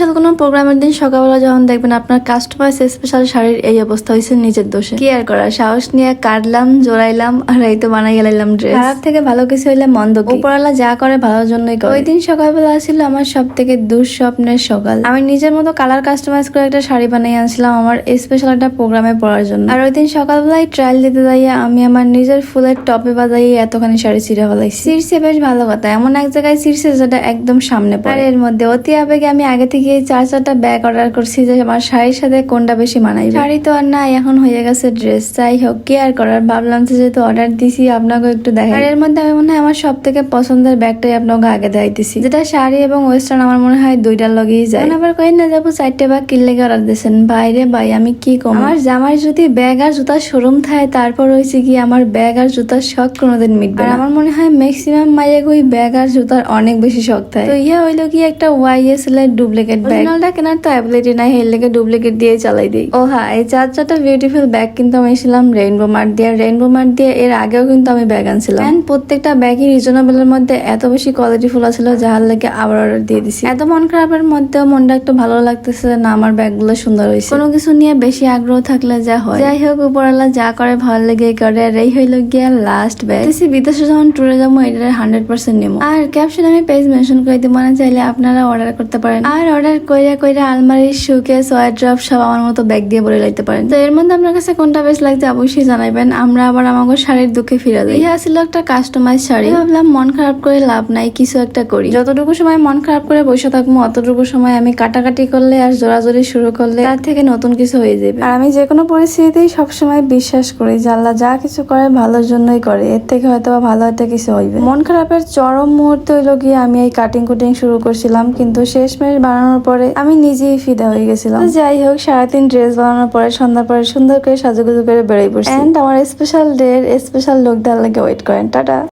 Special কোনো প্রোগ্রামের দিন সকালবেলা যখন দেখবেন আপনার কাস্টমাইজ স্পেশাল শাড়ির এই অবস্থা হয়েছে নিজের দোষে। কি আর করা সাহস নিয়ে কাটলাম জোড়াইলাম আর এই তো বানাই গেলাম ড্রেস খারাপ থেকে ভালো কিছু হইলে মন্দ কি? উপরওয়ালা যা করে ভালোর জন্যই করে। ওই দিন সকালবেলা ছিল আমার সব থেকে দুঃস্বপ্নের সকাল। আমি নিজের মতো কালার কাস্টমাইজ করে একটা শাড়ি বানিয়ে আনছিলাম আমার স্পেশাল একটা প্রোগ্রামে পড়ার জন্য। আর ওই দিন সকালবেলায় ট্রায়াল দিতে যাইয়া আমি আমার নিজের ফুলের টপে বাজাইয়ে এতখানি শাড়ি ছিঁড়ে ফেলাইছি। সিরসে বেশ ভালো কথা। এমন এক জায়গায় সিরসে যেটা একদম সামনে পড়ে। এর মধ্যে অতি আবেগে আমি আগে থেকে চার চারটা ব্যাগ অর্ডার করছি যে আমার শাড়ির সাথে কোনটা বেশি মানাইবে। শাড়ি তো আর না এখন হয়ে গেছে ড্রেস যাই হোক, কি আর করার? ভাবলাম যে যেহেতু অর্ডার দিছি আপনাকে একটু আর এর মধ্যে আমি মনে হয় আমার সব থেকে পছন্দের ব্যাগটাই আপনাকে আগে দেখাইতেছি। যেটা শাড়ি এবং ওয়েস্টার্ন আমার মনে হয় দুইটার লগেই যায়। আবার কই না যাব, চারটে ব্যাগ কিনলে অর্ডার দিয়েছেন? বাইরে ভাই, আমি কি কম? আমার জামার যদি ব্যাগ আর জুতার শোরুম থাকে, তারপর হয়েছে কি আমার ব্যাগ আর জুতার শখ কোনোদিন মিটবে আর আমার মনে হয় ম্যাক্সিমাম মাইয়া ওই ব্যাগ আর জুতার অনেক বেশি শখ থাকে। তো ইয়া হইল কি একটা ওয়াইএসএল এর ডুপ্লিকেট ব্যাগ অরিজিনালটা কেনার তো অ্যাবিলিটি নাই লেগে ডুপ্লিকেট দিয়ে চালাই দিই। ও হ্যাঁ এই চার চারটা বিউটিফুল ব্যাগ কিন্তু আমি এসেছিলাম রেইনবো মার্ট দিয়ে। রেইনবো মার্ট দিয়ে এর আগেও কিন্তু আমি ব্যাগ আনছিলাম। প্রত্যেকটা ব্যাগই রিজনেবল এর মধ্যে এত বেশি ছিল লেগে আবার অর্ডার দিয়ে দিছি। এত মন খারাপের মধ্যেও মনটা একটু ভালো লাগতেছে না আমার ব্যাগগুলো সুন্দর হয়েছে কোনো কিছু নিয়ে বেশি আগ্রহ থাকলে যা হয়। যাই হোক উপরওয়ালা যা করে ভালো লেগে করে আর এই হইল গিয়া লাস্ট ব্যাগ বিদেশে যখন ট্যুরে যাব এটা হান্ড্রেড পার্সেন্ট নেব। আর ক্যাপশন আমি পেজ মেনশন করে দিব না চাইলে আপনারা অর্ডার করতে পারেন। আর অর্ডার কইরা কইরা আলমারির সুকেস ওয়ার্ড্রপ সব আমার মতো ব্যাগ দিয়ে ভরে লাইতে পারেন। তো এর মধ্যে আপনার কাছে কোনটা বেশ লাগছে অবশ্যই জানাবেন আমরা আবার আমাকে শাড়ির দুঃখে ফিরে যাই। ইহা ছিল একটা কাস্টমাইজ শাড়ি। ভাবলাম, মন খারাপ করে লাভ নাই, কিছু একটা করি। যতটুকু সময় মন খারাপ করে বসে থাকব, অতটুকু সময় আমি কাটাকাটি করলে আর জোরাজোরি শুরু করলে তার থেকে নতুন কিছু হয়ে যাবে। আর আমি যে কোনো পরিস্থিতিতেই সবসময় বিশ্বাস করি যে আল্লাহ যা কিছু করে, ভালোর জন্যই করে। এর থেকে হয়তো ভালো একটা কিছু হইবে। মন খারাপের চরম মুহূর্তে হইল গিয়ে আমি এই কাটিং কুটিং শুরু করছিলাম, কিন্তু শেষ মেশ বানানোর পরে আমি নিজেই ফিদা হয়ে গেছিলাম। যাই হোক সারাদিন ড্রেস বানানোর পরে সন্ধ্যার পরে সুন্দর করে সাজুগুজু করে বেড়ে পড়ছি। এন্ড আমার স্পেশাল ডে স্পেশাল লোক দেওয়ার লাগে ওয়েট করেন টাটা।